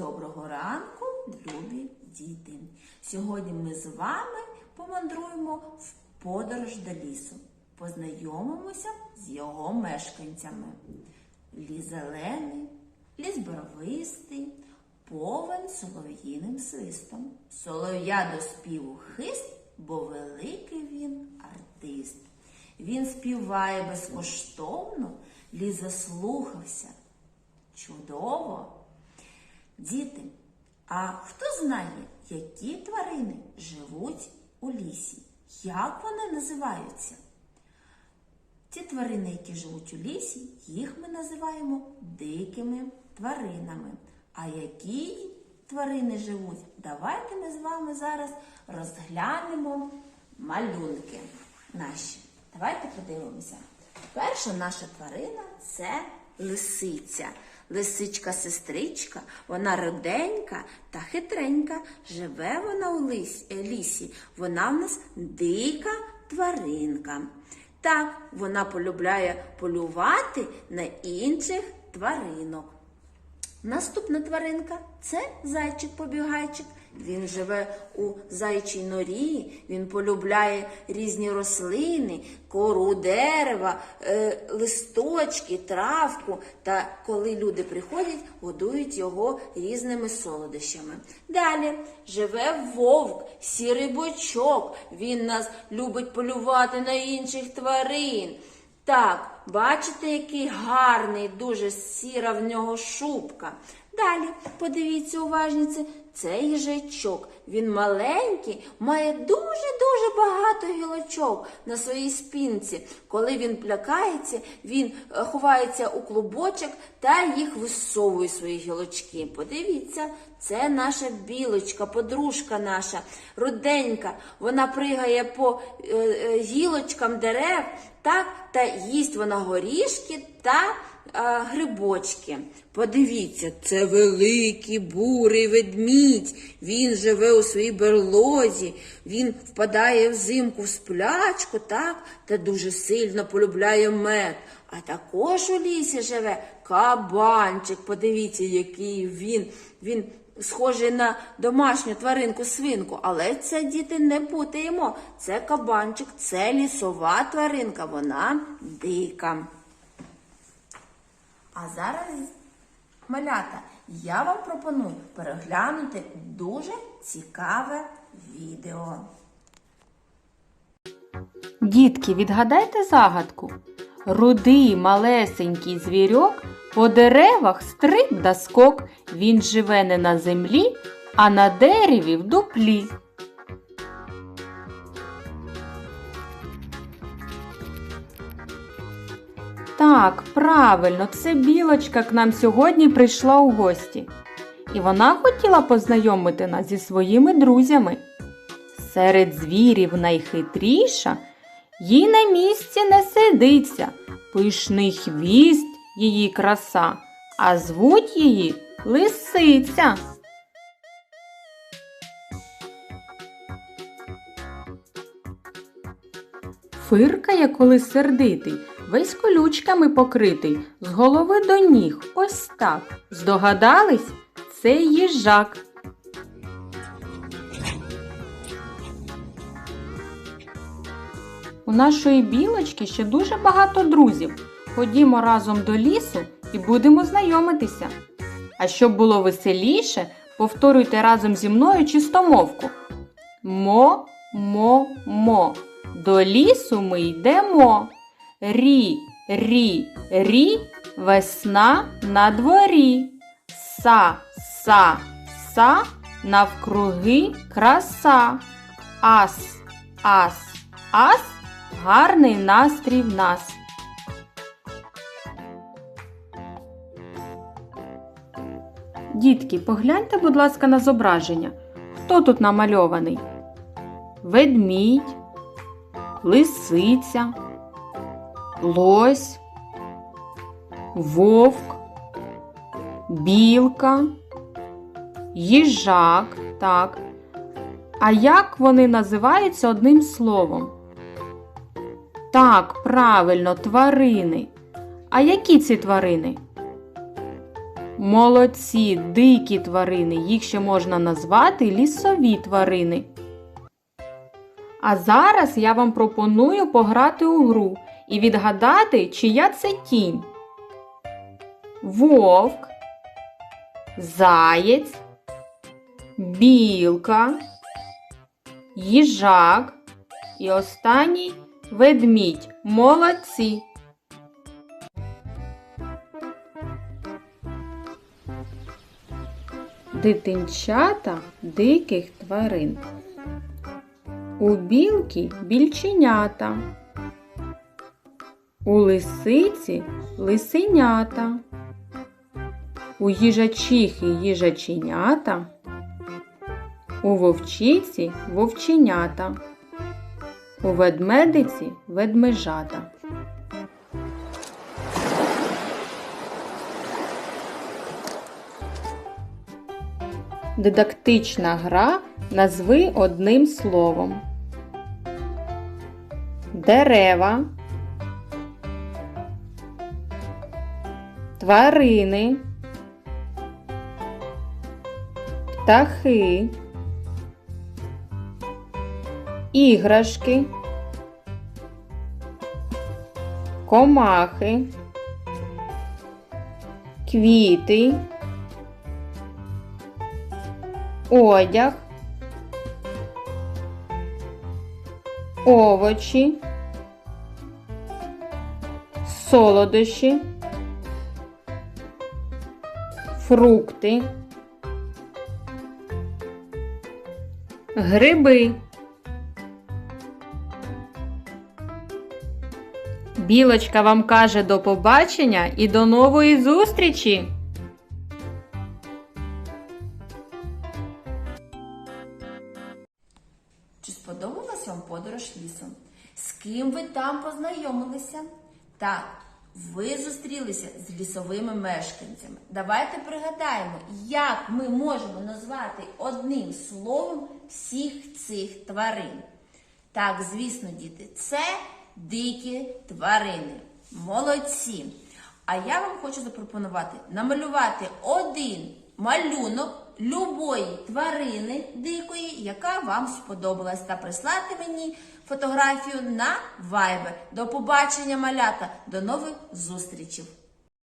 Доброго ранку, любі діти! Сьогодні ми з вами помандруємо в подорож до лісу. Познайомимося з його мешканцями. Ліс зелений, ліс барвистий, повен солов'їним свистом. Солов'я до співу хист, бо великий він артист. Він співає безкоштовно, ліс заслухався. Чудово! Діти, а хто знає, які тварини живуть у лісі? Як вони називаються? Ті тварини, які живуть у лісі, їх ми називаємо дикими тваринами. А які тварини живуть? Давайте ми з вами зараз розглянемо малюнки наші. Давайте подивимося. Перша наша тварина це лисиця. Лисичка-сестричка, вона руденька та хитренька. Живе вона у е, лісі. Вона в нас дика тваринка. Так, вона полюбляє полювати на інших тваринок. Наступна тваринка це зайчик-побігайчик. Він живе у зайчій норі, він полюбляє різні рослини, кору дерева, е, листочки, травку. Та коли люди приходять, годують його різними солодощами. Далі живе вовк, сірий бочок. Він нас любить полювати на інших тварин. Так, бачите, який гарний, дуже сіра в нього шубка. Далі, подивіться уважніше, це їжачок. Він маленький, має дуже-дуже багато гілочок на своїй спинці. Коли він плякається, він е, ховається у клубочок та їх висовує свої гілочки. Подивіться, це наша білочка, подружка наша, руденька. Вона пригає по е, е, гілочкам дерев, так, та їсть вона горішки та е, грибочки. Подивіться, це великий бурий ведмідь. Він живе у своїй берлозі, він впадає взимку в сплячку, так, та дуже сильно полюбляє мед. А також у лісі живе кабанчик. Подивіться, який він. Він схожий на домашню тваринку свинку, але це діти не путаємо. Це кабанчик, це лісова тваринка, вона дика. А зараз, малята, я вам пропоную переглянути дуже цікаве відео. Дітки, відгадайте загадку. Рудий малесенький звірок по деревах стриб да скок. Він живе не на землі, а на дереві в дуплі. Так, правильно, це білочка к нам сьогодні прийшла у гості. І вона хотіла познайомити нас зі своїми друзями. Серед звірів найхитріша, їй на місці не сидиться, пишний хвіст її краса, а звуть її лисиця. Фиркає, коли сердитий, весь колючками покритий, з голови до ніг, ось так. Здогадались? Це їжак. У нашої білочки ще дуже багато друзів. Ходімо разом до лісу і будемо знайомитися. А щоб було веселіше, повторюйте разом зі мною чистомовку. Мо, мо, мо. До лісу ми йдемо. Рі, рі, рі, весна на дворі. Са, са, са, навкруги краса. Ас, ас, ас, гарний настрій в нас. Дітки, погляньте, будь ласка, на зображення. Хто тут намальований? Ведмідь, лисиця, лось, вовк, білка, їжак. Так. А як вони називаються одним словом? Так, правильно, тварини. А які ці тварини? Молодці, дикі тварини, їх ще можна назвати лісові тварини. А зараз я вам пропоную пограти у гру і відгадати, чия це тінь. Вовк, заєць, білка, їжак і останній ведмідь. Молодці! Дитинчата диких тварин. У білки більченята. У лисиці лисенята. У їжачихи їжаченята. У вовчиці вовченята. У ведмедиці ведмежата. Дидактична гра назви одним словом. Дерева. Тварини. Птахи. Іграшки. Комахи. Квіти. Одяг. Овочі. Солодощі. Фрукти. Гриби. Білочка вам каже до побачення і до нової зустрічі! Чи сподобалась вам подорож лісом? З ким ви там познайомилися? Так, ви зустрілися з лісовими мешканцями. Давайте пригадаємо, як ми можемо назвати одним словом всіх цих тварин. Так, звісно, діти, це дикі тварини. Молодці! А я вам хочу запропонувати намалювати один малюнок любої тварини дикої, яка вам сподобалась, та прислати мені фотографію на Viber. До побачення, малята! До нових зустрічей!